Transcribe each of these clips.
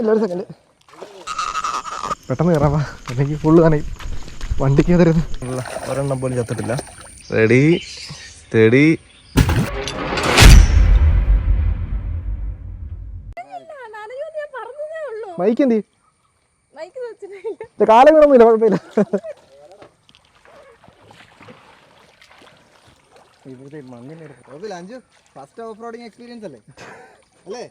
എല്ലാവരും സെക്കൻഡ് പെട്ടെന്ന് കയറാം വാ. അല്ലെങ്കിൽ ഫുള്ള് തന്നെ വണ്ടിക്ക് തരുന്നു ഒരെണ്ണം പോലും ചത്തിട്ടില്ല. റെഡി. സ്റ്റഡി മൈക്ക് എന്തി? കാലം കിടന്നില്ല കുഴപ്പമില്ല. അഞ്ചു ഫസ്റ്റ് ഓഫ് റോഡിങ് എക്സ്പീരിയൻസ് അല്ലേ? അല്ലേ?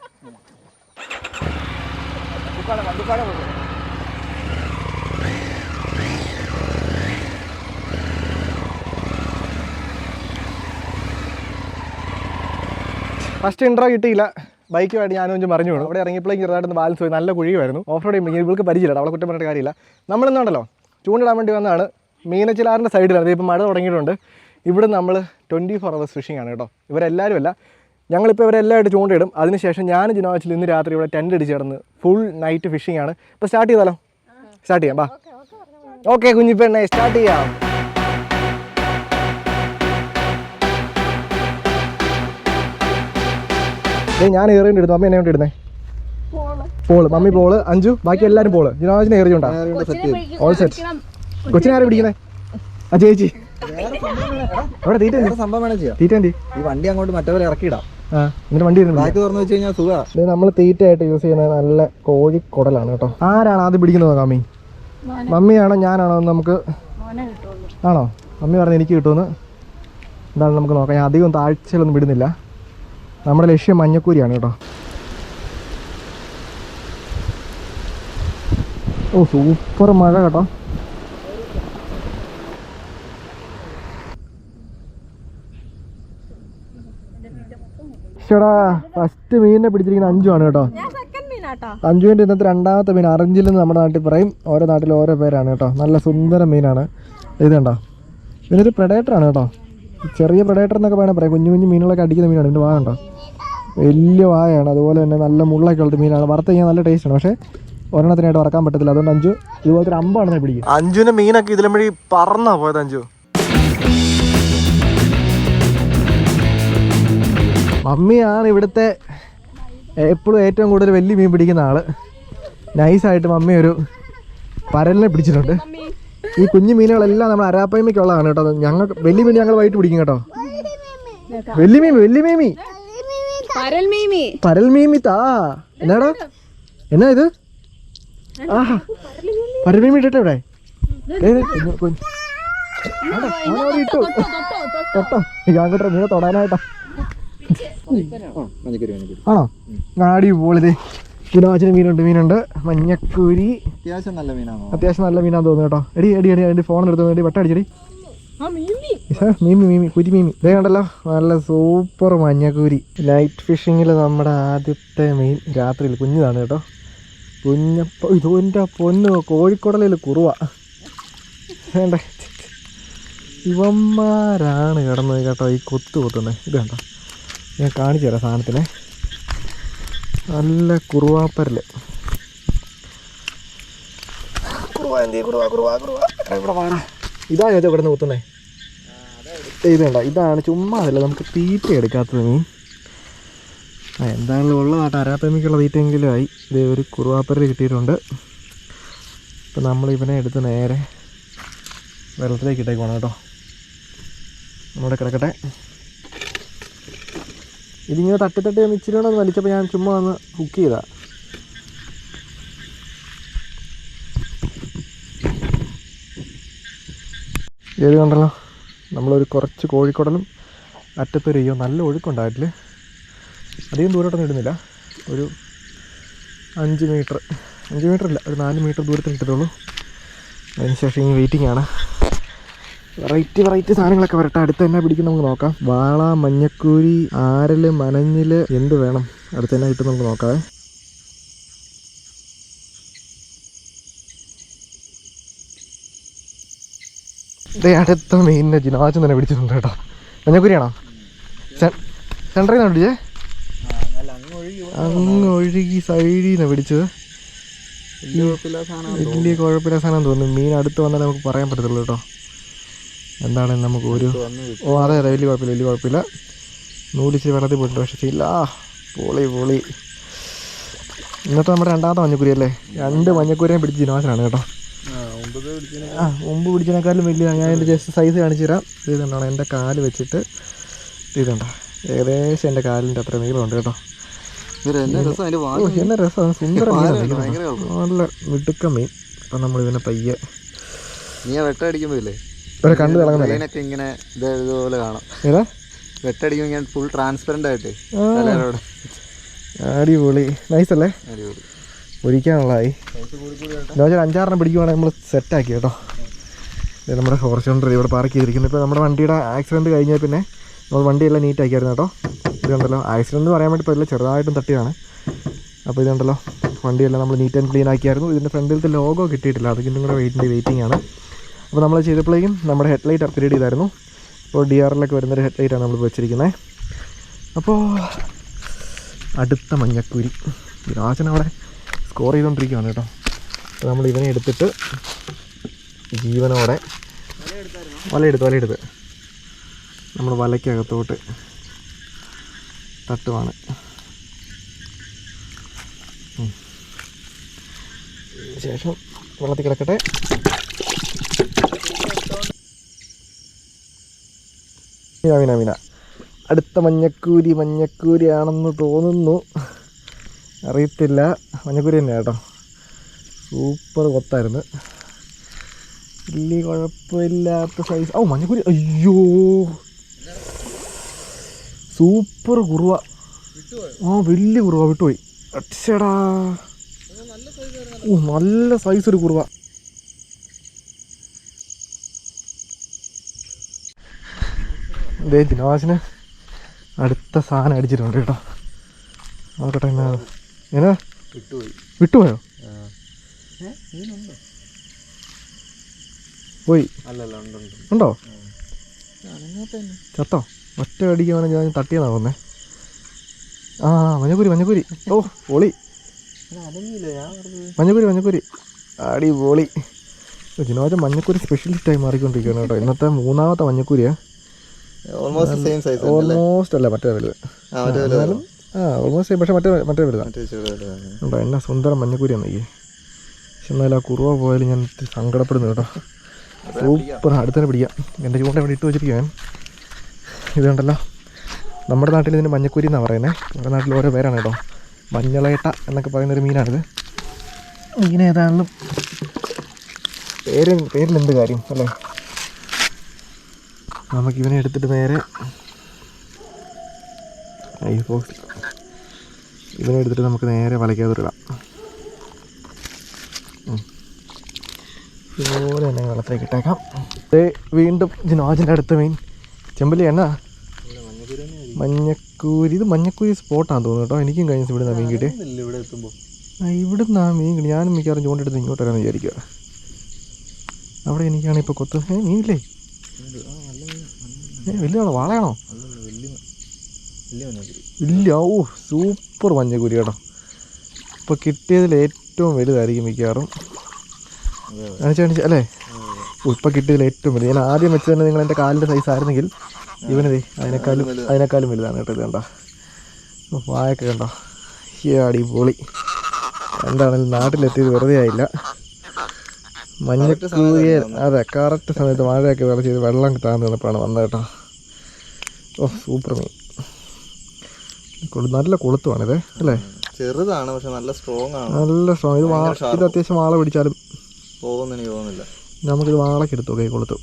ഫസ്റ്റ് ഇൻട്രോ കിട്ടിയില്ല. ബൈക്കുമായിട്ട് ഞാനും കൊഞ്ചും പറഞ്ഞു വീണു. അവിടെ ഇറങ്ങിയപ്പോഴേക്കും ചെറുതായിട്ടൊന്ന് ബാലൻസ് പോയി നല്ല കുഴിയുമായിരുന്നു ഓഫ് റോഡ് ചെയ്യുമ്പോൾ ഇവൾക്ക് പരിചയമില്ല അവളെ കുറ്റം പറഞ്ഞിട്ട് കാര്യമില്ല. നമ്മളിന്നുണ്ടല്ലോ ചൂണ്ടിടാൻ വേണ്ടി വന്നതാണ് മീനച്ചിലാറിന്റെ സൈഡിലാണ് ഇപ്പോൾ മഴ തുടങ്ങിയിട്ടുണ്ട്. ഇവിടെ നമ്മൾ ട്വന്റി ഫോർ അവേഴ്സ് ഫിഷിംഗ് ആണ് കേട്ടോ. ഇവരെല്ലാവരും അല്ല ഞങ്ങളിപ്പോൾ ഇവരെല്ലാമായിട്ട് ചൂണ്ടയിടും. അതിനുശേഷം ഞാൻ ജിനോച്ചിൽ ഇന്ന് രാത്രി ഇവിടെ ടെന്റ് അടിച്ച് കിടന്ന് ഫുൾ നൈറ്റ് ഫിഷിംഗ് ആണ്. ഇപ്പോൾ സ്റ്റാർട്ട് ചെയ്താലോ? സ്റ്റാർട്ട് ചെയ്യാം ബാ ഓക്കെ കുഞ്ഞിപ്പെണ്ണെ സ്റ്റാർട്ട് ചെയ്യാം. ദേ ഞാൻ ഏറിയിട്ട് ഇടുന്നു? അമ്മ എന്നെ കൊണ്ട് ഇടുന്നേ? പോൾ. മമ്മി പോൾ. അഞ്ചു. ബാക്കി എല്ലാവരും പോൾ. ജിനോജിനെ എറിഞ്ഞുണ്ടാ ഓൾ സെറ്റ് കൊച്ചിനെ ആരും പിടിക്കുന്നേ? ആ ചേച്ചി. അവിടെ തീറ്റ വേറെ സംഭവം വേണം ചെയ്യാം. തീറ്റ ഈ വണ്ടി അങ്ങോട്ട് മറ്റവരെ ഇറക്കിയിടാം. ആ എന്നിട്ട് വണ്ടി ബാക്ക് തുറന്നു വെച്ച് കഴിഞ്ഞാൽ സുഖ. ഇത് നമ്മൾ തീറ്റയായിട്ട് യൂസ് ചെയ്യുന്ന നല്ല കോഴി കോഴിക്കുടലാണ് കേട്ടോ. ആരാണ് ആദ്യം പിടിക്കുന്നത് നോക്കാം മമ്മി മമ്മിയാണോ ഞാനാണോ നമുക്ക് ആണോ? മമ്മി പറഞ്ഞു എനിക്ക് കിട്ടുമെന്ന്. എന്താണ് നമുക്ക് നോക്കാം. ഞാൻ അധികം താഴ്ചയിലൊന്നും വിടുന്നില്ല. നമ്മുടെ ലക്ഷ്യം മഞ്ഞക്കൂരിയാണ് കേട്ടോ. ഓ സൂപ്പർ മഴ കേട്ടോ. ചേടാ ഫസ്റ്റ് മീനിനെ പിടിച്ചിരിക്കുന്ന അഞ്ചു ആണ് കേട്ടോ. ഞാൻ സെക്കൻഡ് മീനാട്ടോ. അഞ്ചുവിന്റെ ഇന്നത്തെ രണ്ടാമത്തെ മീൻ അറഞ്ചിലെന്ന് നമ്മുടെ നാട്ടിൽ പറയും. ഓരോ നാട്ടിൽ ഓരോ പേരാണ് കേട്ടോ. നല്ല സുന്ദര മീനാണ്. ഇത് കണ്ടോ? ഇവനൊരു predator ആണ് കേട്ടോ. ചെറിയ പ്രഡേറ്റർ എന്നൊക്കെ വേണം പറയാം. കുഞ്ഞു കുഞ്ഞു മീനുകളൊക്കെ അടിക്കുന്ന മീനാണ്. ഇതിന്റെ വാ ഉണ്ടോ വലിയ വായാണ്. അതുപോലെ തന്നെ നല്ല മുള്ളൊക്കെ ഉള്ള മീനാണ്. വറുത്ത് കഴിഞ്ഞാൽ നല്ല ടേസ്റ്റ് ആണ്. പക്ഷേ ഒരെണ്ണത്തിനായിട്ട് വറക്കാൻ പറ്റത്തില്ല. അതുകൊണ്ട് അഞ്ചു ഇതുപോലത്തെ ഒരു അമ്പാണ് പിടിക്കും അഞ്ചുവിന്റെ മീനൊക്കെ ഇതിലും വഴി പറന്നാ പോയത് അഞ്ചു മമ്മിയാണ് ഇവിടുത്തെ എപ്പോഴും ഏറ്റവും കൂടുതൽ വലിയ മീൻ പിടിക്കുന്ന ആൾ. നൈസായിട്ട് മമ്മി ഒരു പരലിനെ പിടിച്ചിട്ടുണ്ട്. ഈ കുഞ്ഞു മീനുകളെല്ലാം നമ്മൾ അരാപ്പയ്മയ്ക്കുള്ളതാണ് കേട്ടോ. ഞങ്ങൾ വലിയ മീൻ ഞങ്ങൾ വൈകിട്ട് പിടിക്കും കേട്ടോ. വലിയ മീൻ വലിയ മീമി പരൽ മീമി താ. എന്നാടാ? എന്നാ ഇത്? ആ പരൽ മീമി ഇട്ടിട്ട് ഇവിടെ. ഇട്ടു. തൊട്ടോ ഞാൻ കേട്ടോ മീനെ തൊടാനായിട്ടാ. ആണോ? നാടി പോളിത് കിലോച്ചിന് മീനുണ്ട് മീനുണ്ട്. മഞ്ഞക്കൂരി. അത്യാവശ്യം നല്ല മീനാണോ അത്യാവശ്യം നല്ല മീനാന്ന് തോന്നുന്നു കേട്ടോ. എടി എടി എടി അതിന്റെ ഫോൺ എടുത്തു വേണ്ടി വട്ടടിച്ചടി ആ മീമി മീമി മീമി കുരി മീമി ഇതേ കണ്ടല്ലോ നല്ല സൂപ്പർ മഞ്ഞക്കൂരി. നൈറ്റ് ഫിഷിങ്ങിൽ നമ്മുടെ ആദ്യത്തെ മീൻ രാത്രിയിൽ കുഞ്ഞിതാണ് കേട്ടോ. കുഞ്ഞപ്പ ഇത് എന്റെ പൊന്ന് കോഴിക്കോടലയിൽ കുറുവ. വേണ്ട. ഇവന്മാരാണ് കിടന്നത് കേട്ടോ ഈ കൊത്തു കൊത്തുന്നത്. ഇത് കണ്ടോ? ഞാൻ കാണിച്ചു തരാം സാധനത്തിനെ. നല്ല കുറുവാപ്പരൽ. കുറുവ എന്തി കുറുവ കുറുവ കുറുവ. ഇവിടെ നിന്ന് ഞാൻ കുത്തുന്നേ? ഇത് കണ്ട ഇതാണ് ചുമ്മാ അതല്ല നമുക്ക് തീറ്റ എടുക്കാത്തത് മീൻ ആ എന്താണല്ലോ ഉള്ള നാട്ട് അരാപ്പമിക്കുള്ള തീറ്റയെങ്കിലും ആയി. ഇത് ഒരു കുറുവാപ്പരൽ കിട്ടിയിട്ടുണ്ട്. ഇപ്പം നമ്മൾ ഇവനെ എടുത്ത് നേരെ വെള്ളത്തിലേക്ക് ഇട്ടേക്കുവാണ് കേട്ടോ. നമ്മുടെ കിടക്കട്ടെ. ഇതിങ്ങനെ തട്ടി തട്ടി ഇച്ചിരി കൂടെ ഒന്ന് വലിച്ചപ്പോൾ ഞാൻ ചുമ്മാ ഒന്ന് ഹുക്ക് ചെയ്താ. ഏത് കണ്ടല്ലോ നമ്മളൊരു കുറച്ച് കോഴിക്കുടലും അറ്റത്തൊരു അയ്യോ നല്ല ഒഴുക്കുണ്ടായിട്ടിൽ അധികം ദൂരോട്ടൊന്നും ഇടുന്നില്ല. ഒരു അഞ്ച് മീറ്റർ അഞ്ച് മീറ്റർ ഇല്ല ഒരു നാല് മീറ്റർ ദൂരത്തിൽ ഇട്ടിട്ടുള്ളൂ അതിനുശേഷം ഈ വെയിറ്റിംഗ് ആണ്. വെറൈറ്റി വെറൈറ്റി സാധനങ്ങളൊക്കെ വരട്ടെ. അടുത്ത് തന്നെ പിടിക്കും നമുക്ക് നോക്കാം. വാള മഞ്ഞക്കൂരി ആരൽ മനഞ്ഞിൽ എന്ത് വേണം? അടുത്ത് തന്നെ കിട്ടും നമുക്ക് നോക്കാം. അടുത്ത മീനിനെ ജിനാച്ചൻ തന്നെ പിടിച്ചിട്ടുണ്ട് കേട്ടോ. മഞ്ഞക്കൂരിയാണോ നിന്ന് പിടിച്ചേ? അങ്ങ് ഒഴുകി സൈഡിൽ നിന്ന് പിടിച്ചത്. വലിയ കുഴപ്പമില്ല സാധനം തോന്നുന്നു. മീൻ അടുത്ത് വന്നാലേ നമുക്ക് പറയാൻ പറ്റത്തുള്ളൂ കേട്ടോ. എന്താണെന്ന് നമുക്ക് ഒരു ഓ അതെ അതെ വലിയ കുഴപ്പമില്ല വലിയ കുഴപ്പമില്ല. നൂലിച്ച് വെള്ളത്തിൽ പോയിട്ടുണ്ട് പക്ഷേ ഇല്ല. പൊളി പൊളി. ഇന്നത്തെ നമ്മുടെ രണ്ടാമത്തെ മഞ്ഞക്കുരി അല്ലേ? രണ്ട് മഞ്ഞക്കുരിയും പിടിച്ച് ജിനോസനാണ് കേട്ടോ. ആ മുമ്പ് പിടിച്ചതിനേക്കാളും വലിയ ഞാൻ എന്റെ ജസ്റ്റ് സൈസ് കാണിച്ചു തരാം. ഇത് കണ്ടോ എന്റെ കാൽ വെച്ചിട്ട് ഇതുണ്ടോ ഏകദേശം എന്റെ കാലിന്റെ അത്ര നീളമുണ്ട് കേട്ടോ. എന്നെ രസമാണ് സുന്ദര നല്ല മിടുക്ക മീൻ. അപ്പം നമ്മളിതിനെ പയ്യെ നീ ആ കണ്ടു തിളങ്ങുന്നല്ലേ? ഇങ്ങനെ ഇതുപോലെ കാണാം. ഏതാ? വെട്ടടിക്കുമ്പോൾ ഇങ്ങനെ ഫുൾ ട്രാൻസ്പെറന്റ് ആയിട്ട് അടിപൊളി. നൈസ് അല്ലേ? അടിപൊളി. അഞ്ചാറെണ്ണം പിടിക്കുവാണെങ്കിൽ നമ്മൾ സെറ്റാക്കി കേട്ടോ. നമ്മുടെ ഫോർച്യൂണർ ഇവിടെ പാർക്ക് ചെയ്തിരിക്കുന്നത് ഇപ്പോൾ നമ്മുടെ വണ്ടിയുടെ ആക്സിഡന്റ് കഴിഞ്ഞാൽ പിന്നെ നമ്മൾ വണ്ടിയെല്ലാം നീറ്റ് ആക്കിയായിരുന്നു കേട്ടോ. ഇതുണ്ടല്ലോ ആക്സിഡന്റ് എന്ന് പറയാൻ വേണ്ടി പറ്റില്ല ചെറുതായിട്ടും തട്ടിയാണ് അപ്പോൾ ഇതുണ്ടല്ലോ വണ്ടിയെല്ലാം നമ്മൾ നീറ്റ് ആൻഡ് ക്ലീൻ ആക്കിയായിരുന്നു. ഇതിന്റെ ഫ്രണ്ടിലത്തെ ലോഗോ കിട്ടിയിട്ടില്ല. അതിന്റെ കൂടെ വെയിറ്റിന്റെ വെയിറ്റിംഗ് ആണ്. അപ്പോൾ നമ്മൾ ചെയ്തപ്പോഴേക്കും നമ്മുടെ ഹെഡ്ലൈറ്റ് അപ്ഗ്രേഡ് ചെയ്തായിരുന്നു. ഇപ്പോൾ ഡി ആർ എല്ലൊക്കെ വരുന്നൊരു ഹെഡ്ലൈറ്റാണ് നമ്മൾ വെച്ചിരിക്കുന്നത്. അപ്പോൾ അടുത്ത മഞ്ഞക്കുരി. രാജൻ അവിടെ സ്കോർ ചെയ്തുകൊണ്ടിരിക്കുകയാണ് കേട്ടോ. അപ്പോൾ നമ്മൾ ഇവനെ എടുത്തിട്ട് ജീവനോടെ വലയെടുത്ത് വലയെടുത്ത്. നമ്മൾ വലയ്ക്കകത്തോട്ട് തട്ടുവാണ്. ശേഷം വെള്ളത്തിൽ കിടക്കട്ടെ. മീന മീന അടുത്ത മഞ്ഞക്കൂരി മഞ്ഞക്കൂരി ആണെന്ന് തോന്നുന്നു. അറിയത്തില്ല. മഞ്ഞക്കൂരി തന്നെ കേട്ടോ. സൂപ്പർ കൊത്തായിരുന്നു. വലിയ കുഴപ്പമില്ലാത്ത സൈസ് ഓ മഞ്ഞക്കുരി. അയ്യോ. സൂപ്പർ കുറുവ. ആ വലിയ കുറുവ വിട്ടുപോയി. അച്ഛടാ ഓ നല്ല സൈസ് ഒരു കുറുവ. ദേ ദിനവാസിന് അടുത്ത സാധനം അടിച്ചിട്ടുണ്ട് കേട്ടോ. നോക്കട്ടെ എന്നാ. എന്നാ? വിട്ടുപോയി. വിട്ടുപോയോ? പോയി. അല്ലല്ല ഉണ്ട് ചത്തോ? ഒറ്റ അടിക്കുവാണെങ്കിൽ ഞാൻ തട്ടിയെന്നാ തോന്നേ ആ മഞ്ഞപ്പൂരി മഞ്ഞപ്പൂരി ഓ പൊളി. മഞ്ഞപ്പൂരി മഞ്ഞപ്പൂരി അടി പൊളി ജിനോജ മഞ്ഞക്കൂരി. സ്പെഷ്യലിസ്റ്റായി മാറിക്കൊണ്ടിരിക്കുകയാണ് കേട്ടോ. ഇന്നത്തെ മൂന്നാമത്തെ മഞ്ഞക്കുരിയാ. ഓൾമോസ്റ്റ് സെയിം സൈസ് ഓൾമോസ്റ്റ് അല്ല? മറ്റേ വലുത് എന്നാലും ആ ഓൾമോസ്റ്റ് പക്ഷേ മറ്റേ മറ്റേ വലുതാണ് എന്നാ സുന്ദരം മഞ്ഞക്കുരിയാണ് ഈ. പക്ഷെ എന്നാലും ആ കുറുവ പോയാലും ഞാൻ സങ്കടപ്പെടുന്നു കേട്ടോ. സൂപ്പർ അടുത്തന്നെ പിടിക്കാം. എന്റെ ചൂണ്ട ഇവിടെ ഇട്ട് വെച്ചിരിക്കാൻ ഇത് കണ്ടല്ലോ. നമ്മുടെ നാട്ടിൽ ഇതിന് മഞ്ഞക്കൂരി എന്നാണ് പറയുന്നത് നമ്മുടെ നാട്ടിൽ ഓരോ പേരാണ് കേട്ടോ. മഞ്ഞളേട്ട എന്നൊക്കെ പറയുന്നൊരു മീനാണിത്. മീൻ ഏതാണെങ്കിലും പേര് പേരിലെന്ത് കാര്യം അല്ലേ? നമുക്ക് ഇവനെ എടുത്തിട്ട് നേരെ ഐ ബോക്സ് ഇവനെ എടുത്തിട്ട് നമുക്ക് നേരെ വലയ്ക്കാതിടാം ഇതുപോലെ തന്നെ വെള്ളത്തിലേക്ക് ഇട്ടേക്കാം. വീണ്ടും ജിനോജിന്റെ അടുത്ത മീൻ ചെമ്പല്ലി എണ്ണ മഞ്ഞക്കൂരി. ഇത് മഞ്ഞക്കൂരി സ്പോട്ടാണ് തോന്നുന്നു കേട്ടോ. എനിക്കും കഴിഞ്ഞ ഇവിടെ നിന്നാണ് മീൻ കിട്ടി ഇവിടെ ആ മീൻ കിട്ടി ഞാനും മിക്കവാറും ചൂണ്ടെടുത്ത് ഇങ്ങോട്ട് വരാമെന്ന് വിചാരിക്കുക അവിടെ എനിക്കാണ് ഇപ്പോൾ കൊത്ത് ഏ മീനില്ലേ? ഏ വലുതാണോ വാളയാണോ? ഇല്ല ഓ സൂപ്പർ മഞ്ഞക്കുരി കേട്ടോ. ഇപ്പോൾ കിട്ടിയതിൽ ഏറ്റവും വലുതായിരിക്കും മിക്കവാറും. അല്ലേ? ഇപ്പൊ ഇപ്പം കിട്ടിയതിൽ ഏറ്റവും വലുത്. ഞാൻ ആദ്യം വെച്ച് തന്നെ നിങ്ങൾ എന്റെ കാലിന്റെ സൈസ് ആയിരുന്നെങ്കിൽ ഇവനതേ അതിനേക്കാളും അതിനേക്കാളും വലുതാണ് കേട്ടോ ഇത് കണ്ടോ. വായൊക്കെ കണ്ടോ. ഈ അടിപൊളി. എന്താണെങ്കിലും നാട്ടിലെത്തിയത് വെറുതെ ആയില്ല. മഞ്ഞക്കൂരിയ അതെ കറക്റ്റ് സമയത്ത് മഴയൊക്കെ വെള്ളം ചെയ്ത് വെള്ളം താഴ്ന്നു നിന്നപ്പോഴാണ് വന്നത് കേട്ടോ. ഓ സൂപ്പർ മീൻ. നല്ല കൊളുത്തുവാണിത് അല്ലേ? ചെറുതാണ് പക്ഷെ നല്ല സ്ട്രോങ് ആണ്. നല്ല സ്ട്രോങ് ഇത് ഇത് അത്യാവശ്യം വാള പിടിച്ചാലും പോകുന്നതിന് എനിക്ക് തോന്നുന്നില്ല നമുക്കിത് വാളൊക്കെ എടുത്തു കൈ കൊളുത്തു.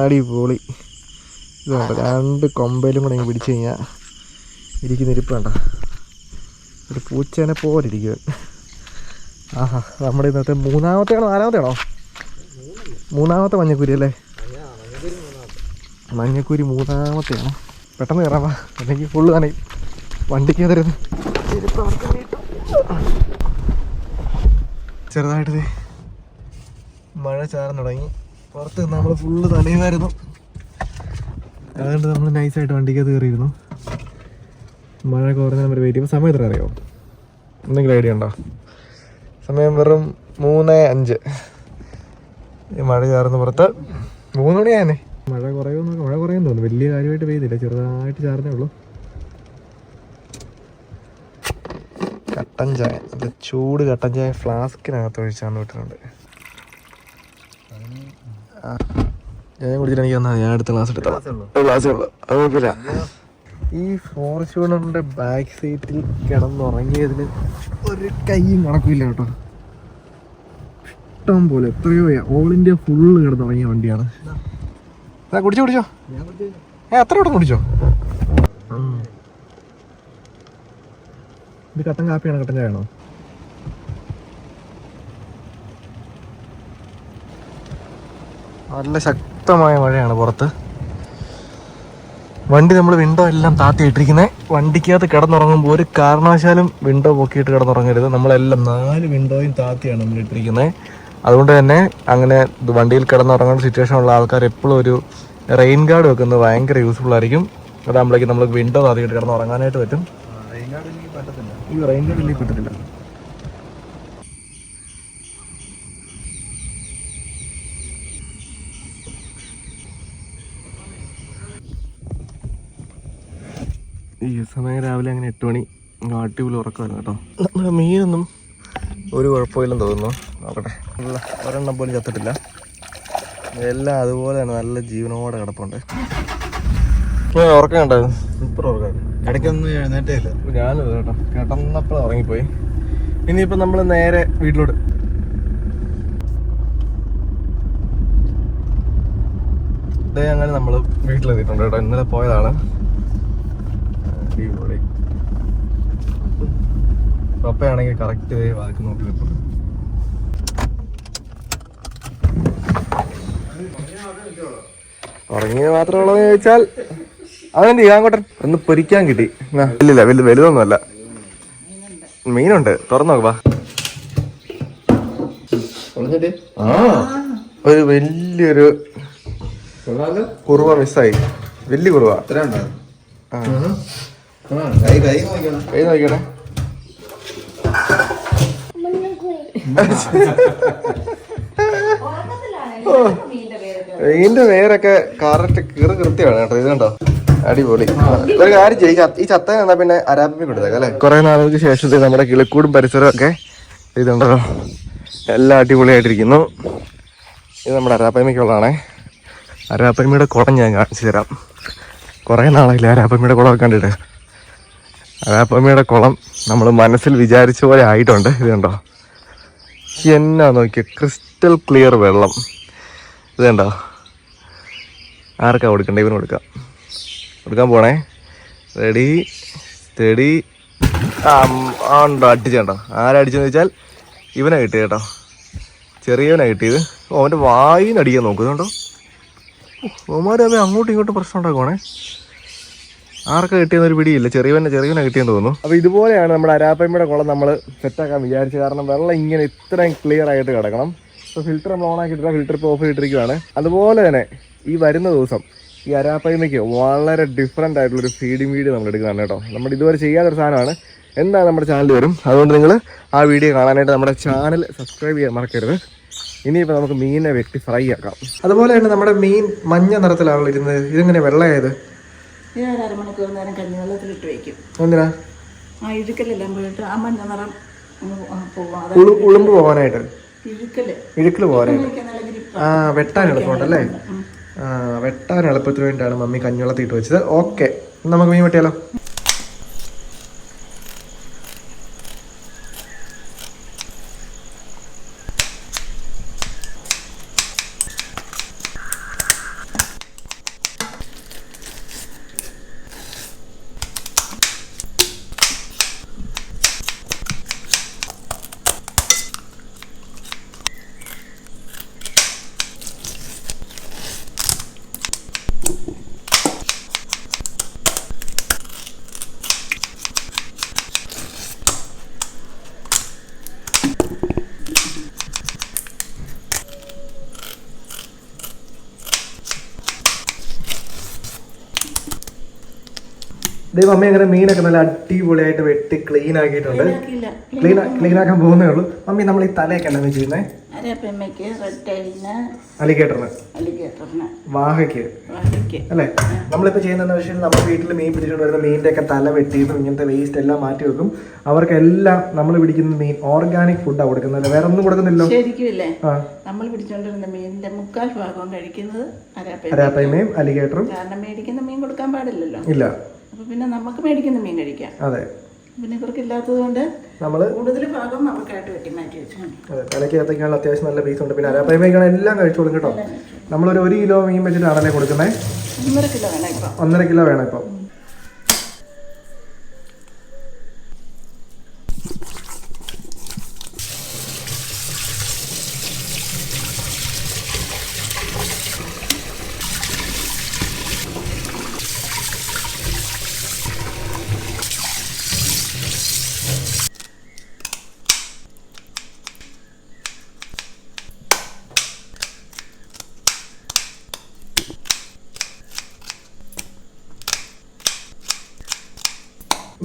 അടിപൊളി. ഇത് വേണ്ട രണ്ട് കൊമ്പയിലും കൂടെ പിടിച്ചു കഴിഞ്ഞാൽ ഇരിക്കുന്ന ഇരിപ്പ് വേണ്ട ഒരു പൂച്ചേനെ പോലെ ഇരിക്കുക ആഹാ നമ്മുടെ ഇന്നത്തെ മൂന്നാമത്തെ ആണോ നാലാമത്തെ ആണോ മൂന്നാമത്തെ മഞ്ഞക്കുരി അല്ലേ? മഞ്ഞക്കുരി മൂന്നാമത്തെ ആണോ പെട്ടെന്ന് കയറാമോ അല്ലെങ്കിൽ ഫുള്ള് തന്നെ. വണ്ടിക്ക് തരുന്നത് ചെറുതായിട്ട് മഴ ചാറാൻ തുടങ്ങി. പുറത്ത് നമ്മൾ ഫുള്ള് നനയുമായിരുന്നു അതുകൊണ്ട് നമ്മൾ നൈസായിട്ട് വണ്ടിക്കകത്ത് കയറിയിരുന്നു. മഴ കുറഞ്ഞ നമ്മൾ വെയിറ്റ് ചെയ്യുമ്പോൾ സമയം എത്ര അറിയോ? എന്തെങ്കിലും ഐഡിയ ഉണ്ടോ? സമയം വെറും മൂന്ന് അഞ്ച്. ഈ മഴ ചേർന്ന് പുറത്ത് മൂന്ന് മണിയാണ് മഴ കുറയുന്നു മഴ കുറയും തോന്നുന്നു. വലിയ കാര്യമായിട്ട് പെയ്തില്ല. ചെറുതായിട്ട് ചേർന്നേ ഉള്ളൂ. കട്ടൻ ചായ. ഇത് ചൂട് കട്ടൻ ചായ ഫ്ലാസ്കിനകത്ത് ഒഴിച്ചാണ് വിട്ടിട്ടുണ്ട്. ഞാൻ കുടിച്ചിട്ട് എനിക്ക് തന്നാ ഞാൻ അടുത്ത ക്ലാസ് എടുത്തോളാം. ക്ലാസ് ഉള്ളു. അത് കുഴപ്പമില്ല. ഈ ഫോർച്യൂണറിന്റെ ബാക്ക് സീറ്റിൽ കിടന്നുറങ്ങിയതിന് ഒരു കൈയും നടക്കില്ല കേട്ടോ. ഇഷ്ടം പോലെ എത്രയോ ഓൾ ഇന്ത്യ ഫുള്ള് കിടന്നുറങ്ങിയ വണ്ടിയാണ്. കുടിച്ചോ കുടിച്ചോ. ഏ അത്ര വട്ടം കുടിച്ചോ. ഇത് കട്ടൻ കാപ്പിയാണ് കട്ടൻ ചായയാണോ? നല്ല ശക്തമായ മഴയാണ് പുറത്ത്. വണ്ടി നമ്മൾ വിൻഡോ എല്ലാം താത്തി ഇട്ടിരിക്കുന്നത് വണ്ടിക്കകത്ത് കിടന്നുറങ്ങുമ്പോൾ ഒരു കാരണവശാലും വിൻഡോ പൊക്കിയിട്ട് കിടന്നുറങ്ങരുത്. നമ്മളെല്ലാം നാല് വിൻഡോയും താത്തിയാണ് നമ്മൾ ഇട്ടിരിക്കുന്നത് അതുകൊണ്ട് തന്നെ അങ്ങനെ വണ്ടിയിൽ കിടന്നുറങ്ങേണ്ട സിറ്റുവേഷൻ ഉള്ള ആൾക്കാർ എപ്പോഴും ഒരു റെയിൻ ഗാർഡ് വെക്കുന്നത് ഭയങ്കര യൂസ്ഫുൾ ആയിരിക്കും. അതാകുമ്പോഴേക്കും നമ്മൾ വിൻഡോ താത്തിയിട്ട് കിടന്നുറങ്ങാനായിട്ട് പറ്റും. ഈ റെയിൻ ഗാർഡ് ഇല്ലെങ്കിൽ പറ്റത്തില്ല. ഈ സമയം രാവിലെ അങ്ങനെ എട്ട് മണി അടിപൊളി ഉറക്കമായിരുന്നു കേട്ടോ. നമ്മുടെ മീനൊന്നും ഒരു കുഴപ്പമില്ലെന്ന് തോന്നുന്നു. നോക്കട്ടെ. നല്ല ഒരെണ്ണം പോലും ചത്തിട്ടില്ല. എല്ലാം അതുപോലെ തന്നെ നല്ല ജീവനോടെ കിടപ്പുണ്ട്. ഉറക്കം ഉണ്ടായിരുന്നു സൂപ്പർ ഉറക്കം. ഇടയ്ക്കൊന്നും എഴുന്നേറ്റേ ഇല്ല. ഞാനും കേട്ടോ. കിടന്നപ്പോൾ ഉറങ്ങിപ്പോയി. ഇനിയിപ്പോൾ നമ്മൾ നേരെ വീട്ടിലോട്ട്. അങ്ങനെ നമ്മൾ വീട്ടിലെത്തിയിട്ടുണ്ട് കേട്ടോ. ഇന്നലെ പോയതാണ്. അടിപൊളി. പപ്പയാണെങ്കിൽ കറക്റ്റ് വേ വാക്ക് നോക്കി നിൽക്കുന്നു ഉറങ്ങിയത് മാത്രം എന്ന് ചോദിച്ചാൽ അതെന്ത് ചെയ്യാങ്കോട്ടൻ ഒന്ന് പൊരിക്കാൻ കിട്ടി. ഇല്ലില്ല വലുത് വലുതൊന്നുമല്ല. മീനുണ്ട്. തുറന്നു നോക്ക് വാ. ആ ഒരു വലിയൊരു കുറുവ മിസ്സായി വലിയ കുറുവ. കൈ നോക്കണം ഇതിന്റെ പേരൊക്കെ കറക്റ്റ് കീറ് കൃത്യമാണ് കേട്ടോ ഇത് കണ്ടോ അടിപൊളി ഒരു കാര്യം ചെയ്യും ഈ ചത്ത- കണ്ടാ പിന്നെ അരാപ്പി കൊടുത്തേക്കാം അല്ലെ കുറെ നാളുകൾക്ക് ശേഷം നമ്മുടെ കിളിക്കൂടും പരിസരം ഒക്കെ ഇതുണ്ടല്ലോ എല്ലാം അടിപൊളിയായിട്ടിരിക്കുന്നു ഇത് നമ്മുടെ അരാപ്പയ്മയ്ക്കുള്ളതാണേ അരാപ്പമിയുടെ കുളം ഞാൻ കാണിച്ചു തരാം കുറേ നാളായില്ല അരാപ്പയ്മയുടെ കുളം കണ്ടിട്ട് അരാപ്പമ്മയുടെ കുളം നമ്മൾ മനസ്സിൽ വിചാരിച്ച പോലെ ആയിട്ടുണ്ട്. ഇത് കണ്ടോ? എന്നാ നോക്കിയ? ക്രിസ്റ്റൽ ക്ലിയർ വെള്ളം. ഇത് കണ്ടോ? ആർക്കാ കൊടുക്കണ്ടേ? ഇവന് കൊടുക്കാം. കൊടുക്കാൻ പോണേ. റെഡി സ്റ്റഡി ഉണ്ടോ? അടിച്ചേട്ടോ ആരടിച്ചെന്ന് വെച്ചാൽ ഇവനെ കിട്ടിയ കേട്ടോ. ചെറിയവനെ കിട്ടിയത്. ഓ അവന്റെ വായിന്ന് അടിക്കാൻ നോക്കുന്നുണ്ടോ ഓമാരമ്മ അങ്ങോട്ടും ഇങ്ങോട്ടും പ്രശ്നം ഉണ്ടാക്കുവാണേ. ആർക്കാ കിട്ടിയെന്ന് ഒരു പിടിയില്ല. ചെറിയവനെ ചെറിയവനെ കിട്ടിയെന്ന് തോന്നുന്നു. അപ്പോൾ ഇതുപോലെയാണ് നമ്മുടെ അരാപ്പമ്മയുടെ കുളം നമ്മൾ സെറ്റാക്കാൻ വിചാരിച്ചു കാരണം വെള്ളം ഇങ്ങനെ ഇത്രയും ക്ലിയർ ആയിട്ട് കിടക്കണം. ഇപ്പോൾ ഫിൽറ്റർ നമ്മൾ ഓൺ ആക്കിയിട്ടില്ല. ഫിൽറ്റർ ഇപ്പോൾ ഓഫ് ചെയ്തിരിക്കുകയാണ് അതുപോലെ തന്നെ ഈ വരുന്ന ദിവസം ഈ അരാപ്പയ്മയ്ക്ക് വളരെ ഡിഫറെന്റ് ആയിട്ടുള്ള ഒരു ഫീഡിങ് വീഡിയോ നമ്മൾ എടുക്കുന്നതാണ് കേട്ടോ. നമ്മൾ ഇതുവരെ ചെയ്യാത്തൊരു സാധനമാണ്. എന്താ നമ്മുടെ ചാനൽ വരും? അതുകൊണ്ട് നിങ്ങൾ ആ വീഡിയോ കാണാനായിട്ട് നമ്മുടെ ചാനൽ സബ്സ്ക്രൈബ് ചെയ്യാൻ മറക്കരുത്. ഇനിയിപ്പോൾ നമുക്ക് മീനിനെ വെട്ടി ഫ്രൈ ആക്കാം. അതുപോലെ തന്നെ നമ്മുടെ മീൻ മഞ്ഞ നിറത്തിലാണല്ലോ ഇരുന്നത്. ഇതിങ്ങനെ വെള്ളമായത് ഒരു അരമണിക്കൂർ നേരം വയ്ക്കും. എന്തിനാ? ആ ഇഴുക്കലെല്ലാം പോയിട്ട് ആ മഞ്ഞ നിറം പോകും അത് ഉളു ഉളുമ്പ് പോകാനായിട്ട് ഇഴുക്കൽ. പോകാനായിട്ട് നല്ല ആ വെട്ടാൻ എളുപ്പമുണ്ടല്ലേ വെട്ടാൻ എളുപ്പത്തിന് വേണ്ടിയാണ് മമ്മി കഞ്ഞിവെള്ളത്തിട്ട് വെച്ചത്. ഓക്കെ നമുക്ക് മീൻ വെട്ടിയാലോ? ദൈവം അമ്മ അങ്ങനെ മീനൊക്കെ നല്ല അടിപൊളിയായിട്ട് വെട്ടി ക്ലീൻ ആക്കിയിട്ടുണ്ട്. ക്ലീൻ ക്ലീൻ ആക്കാൻ പോകുന്നേ ഉള്ളൂ. മമ്മി നമ്മൾ ഈ തലയൊക്കെ ചെയ്യുന്നത് അരപ്പമ്മയ്ക്ക് റെട്ടലിന് അലിഗേറ്ററിന്. വാഹയ്ക്ക്. അല്ലേ? നമ്മളിപ്പോൾ ചെയ്യുന്നതെന്ന് വെച്ചാൽ നമ്മുടെ വീട്ടിൽ മീൻ പിടിച്ചുകൊണ്ട് വരുന്ന മീനിന്റെ ഒക്കെ തല വെട്ടിയതും ഇങ്ങനത്തെ വേസ്റ്റ് എല്ലാം മാറ്റി വെക്കും. അവർക്കെല്ലാം നമ്മൾ പിടിക്കുന്ന മീൻ ഓർഗാനിക് ഫുഡാണ് കൊടുക്കുന്നത്. വേറെ ഒന്നും കൊടുക്കുന്നില്ലോ നമ്മൾ പിടിച്ചോണ്ടിരുന്ന മീനിന്റെ മുക്കാൽ ഭാഗവും കഴിക്കുന്നത് അരപ്പ അരാപ്പയ്മയും അലിഗേറ്ററും. കാരണം മേടിക്കുന്ന മീൻ കൊടുക്കാൻ പാടില്ലല്ലോ. ഇല്ല. അപ്പൊ പിന്നെ നമുക്ക് മേടിക്കുന്ന മീൻ കഴിക്കാം. അതെ. പിന്നെ ഇവർക്ക് ഇല്ലാത്തത് കൊണ്ട് നമ്മൾ കൂടുതൽ ഭാഗം നമുക്കായിട്ട് വെട്ടി മാറ്റി വെച്ചു അതെ തലയ്ക്കകത്തേക്കാണ് അത്യാവശ്യം നല്ല പീസ് ഉണ്ട്. പിന്നെ അരാപ്പയ്മയ്ക്കാണ് എല്ലാം കഴിച്ചോളും കേട്ടോ. നമ്മളൊരു ഒരു കിലോ മീൻ വെച്ചിട്ട് വെച്ചിട്ടാണല്ലേ കൊടുക്കുന്നത് ഒന്നര കിലോ വേണം ഇപ്പം. ഒന്നര കിലോ വേണം ഇപ്പം.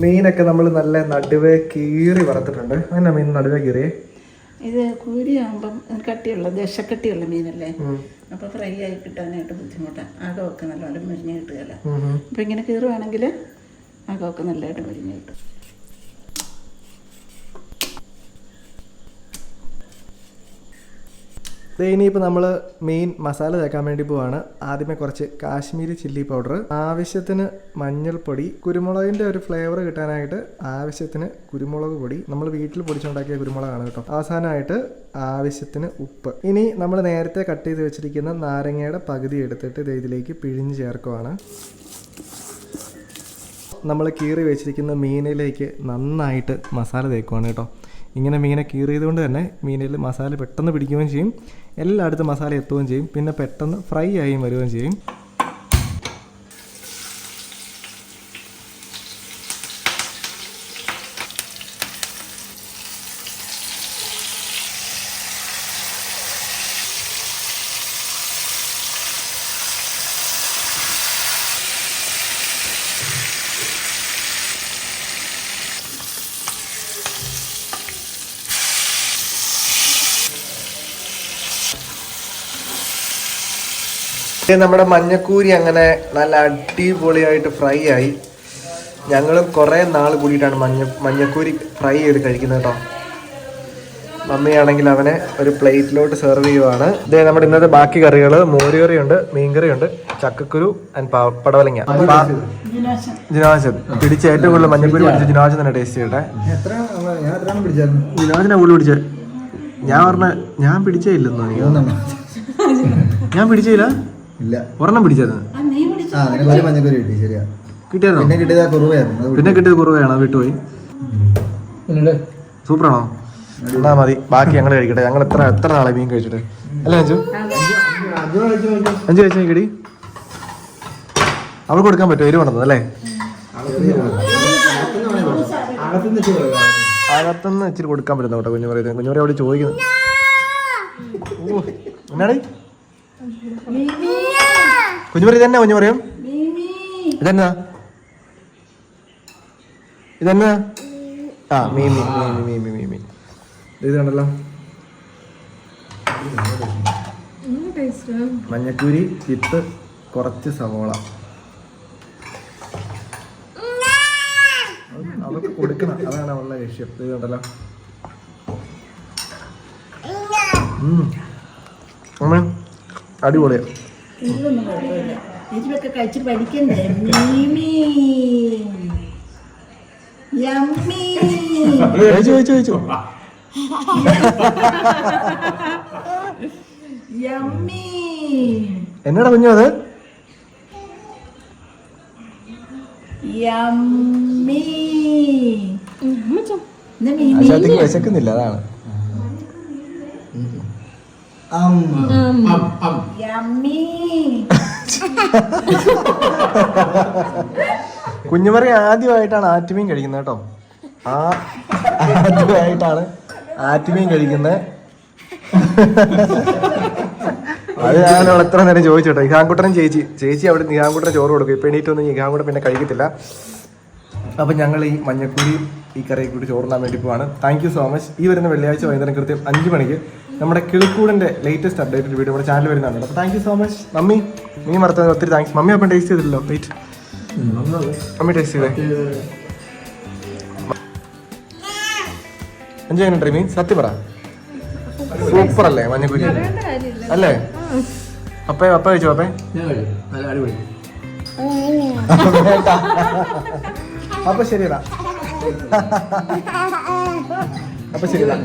മീനൊക്കെ നമ്മൾ നല്ല നടുവേ കീറി വറുത്തിട്ടുണ്ട്. അങ്ങനെ മീൻ നടുവേ കീറി ഇത് കൂരിയാകുമ്പം കട്ടിയുള്ള ദശക്കട്ടിയുള്ള മീനല്ലേ? അപ്പൊ ഫ്രൈ ആയി കിട്ടാനായിട്ട് ബുദ്ധിമുട്ടാണ് അകമൊക്കെ നല്ലോണം മുരിഞ്ഞ് കിട്ടുകയല്ല. അപ്പൊ ഇങ്ങനെ കീറുവാണെങ്കിൽ അകമൊക്കെ നല്ലതായിട്ട് മുരിഞ്ഞ് കിട്ടും. ഇനിയിപ്പോൾ നമ്മൾ മെയിൻ മസാല തേക്കാൻ വേണ്ടി പോവാണ്. ആദ്യമേ കുറച്ച് കാശ്മീരി ചില്ലി പൗഡർ ആവശ്യത്തിന് മഞ്ഞൾപ്പൊടി കുരുമുളകിന്റെ ഒരു ഫ്ലേവർ കിട്ടാനായിട്ട് ആവശ്യത്തിന് കുരുമുളക് പൊടി. നമ്മൾ വീട്ടിൽ പൊടിച്ചുണ്ടാക്കിയ കുരുമുളകാണ് കേട്ടോ. അവസാനമായിട്ട് ആവശ്യത്തിന് ഉപ്പ്. ഇനി നമ്മൾ നേരത്തെ കട്ട് ചെയ്ത് വെച്ചിരിക്കുന്ന നാരങ്ങയുടെ പകുതി എടുത്തിട്ട് ഇത് ഇതിലേക്ക് പിഴിഞ്ഞ് ചേർക്കുവാണ്. നമ്മൾ കീറി വെച്ചിരിക്കുന്ന മീനിലേക്ക് നന്നായിട്ട് മസാല തേക്കുവാണ് കേട്ടോ. ഇങ്ങനെ മീനെ കീറിയതുകൊണ്ട് തന്നെ മീനിൽ മസാല പെട്ടെന്ന് പിടിക്കുകയും ചെയ്യും. എല്ലായിടത്തും മസാല എത്തുകയും ചെയ്യും. പിന്നെ പെട്ടെന്ന് ഫ്രൈ ആയും വരികയും ചെയ്യും. നമ്മുടെ മഞ്ഞക്കൂരി അങ്ങനെ നല്ല അടിപൊളിയായിട്ട് ഫ്രൈ ആയി. ഞങ്ങൾ കുറേ നാൾ കൂടിയിട്ടാണ് മഞ്ഞ മഞ്ഞക്കൂരി ഫ്രൈ ചെയ്ത് കഴിക്കുന്നത് കേട്ടോ മമ്മിയാണെങ്കിൽ അവനെ ഒരു പ്ലേറ്റിലോട്ട് സെർവ് ചെയ്യുവാണ്. ഇതേ നമ്മുടെ ഇന്നത്തെ ബാക്കി കറികൾ മോരുകറിയുണ്ട് മീൻകറിയുണ്ട് ചക്കക്കുരു ആൻഡ് പടവലങ്ങ. ജിനാശൻ. പിടിച്ച ഏറ്റവും കൂടുതൽ മഞ്ഞക്കൂരി പിടിച്ച ജിനാശൻ തന്നെ ടേസ്റ്റ് ചെയ്യട്ടെ. ജിനാശിനെ കൂടുതൽ പിടിച്ച ഞാൻ പറഞ്ഞ ഞാൻ പിടിച്ചേ ഇല്ലെന്നോ ഞാൻ ഞാൻ പിടിച്ചില്ല ഇല്ല. ഒരെണ്ണം പിടിച്ചായിരുന്നു ആ മഞ്ഞക്കൊരു കിട്ടി ശരിയാ. കിട്ടിയായിരുന്നോ പിന്നെ കിട്ടിയത് ആ കുറവായിരുന്നു അത് പിന്നെ കിട്ടിയത് കുറവാണ് വിട്ടുപോയി. സൂപ്പറാണോ? എന്നാ മതി ബാക്കി ഞങ്ങൾ കഴിക്കട്ടെ. ഞങ്ങൾ എത്ര എത്ര നാളെ മീൻ കഴിച്ചിട്ട്? അല്ലേ അഞ്ചു? അഞ്ചു കഴിച്ചു നോക്കിയടി. അവൾക്ക് കൊടുക്കാൻ പറ്റുമോ? എരിവ് വേണ്ടത് അല്ലേ? അകത്തുനിന്ന് ഇച്ചിരി കൊടുക്കാൻ പറ്റുന്ന കേട്ടോ കുഞ്ഞു പറയുന്നത്. കുഞ്ഞു അവിടെ ചോദിക്കുന്നു. ഓ എന്നാടി? കുഞ്ഞു പറയും ഇതെന്നാ കുഞ്ഞു പറയും ഇതെന്നാ? ഇതെന്നാ? ആ മീമി മീമി മീമി മീമി. ഇത് കണ്ടല്ലോ. മഞ്ഞക്കൂരി വിത്ത് കുറച്ച് സവോള. അവർക്ക് കൊടുക്കണം. അതാണ് അവളുടെ ലക്ഷ്യം. ഇത് കണ്ടല്ലോ. ഉം. ഇതൊന്നും കുഴപ്പമില്ല. എരിവൊക്കെ കഴിച്ച് പഠിക്കണ്ടേ? മീമി. യമ്മി. യമ്മി. എന്നാടാ കുഞ്ഞു അത്? യമ്മി. വിശക്കുന്നില്ല മീമി Um. Um. അം. യമ്മി കുഞ്ഞുമറി ആദ്യമായിട്ടാണ് ആറ്റുമീൻ കഴിക്കുന്നത് കേട്ടോ. ആ ആദ്യമായിട്ടാണ് ആറ്റുമീൻ കഴിക്കുന്നത്. അത് അവൾ എത്ര നേരം ചോദിച്ചു കേട്ടോ. ഇഹാൻകുട്ടനും ചേച്ചി. ചേച്ചി അവിടെ നിഹാൻകുട്ടന് ചോറ് കൊടുക്കും. ഇപ്പം എണീറ്റൊന്നും ഇഹാൻകുട്ടൻ പിന്നെ കഴിക്കത്തില്ല. അപ്പം ഞങ്ങൾ ഈ മഞ്ഞക്കുരി ഈ കറിയെ കൂടി ചോറിനാൻ വേണ്ടി പോവാണ്. താങ്ക് യു സോ മച്ച് ഈ വരുന്ന വെള്ളിയാഴ്ച വൈകുന്നേരം കൃത്യം അഞ്ച് മണിക്ക് നമ്മുടെ കിളിക്കൂടിന്റെ ലേറ്റസ്റ്റ് അപ്ഡേറ്റഡ് വീഡിയോ നമ്മുടെ ചാനൽ വരുന്നുണ്ട്. അപ്പോൾ thank you so much mummy മീൻ മറത്തോ ഒത്തിരി താങ്ക്സ് മമ്മി അപ്പം ടേസ്റ്റ് ചെയ്തില്ലല്ലോ വെയിറ്റ് മമ്മി ടേസ്റ്റ് ചെയ്തേ. എൻജോയ് മീൻ സത്യം പറ. സൂപ്പർ അല്ലേ മഞ്ഞക്കുരി അല്ലേ? അപ്പേ അപ്പ കഴിച്ചോ അപ്പേ. അപ്പൊ ശരിയടാ. അപ്പൊ ശരിയടാ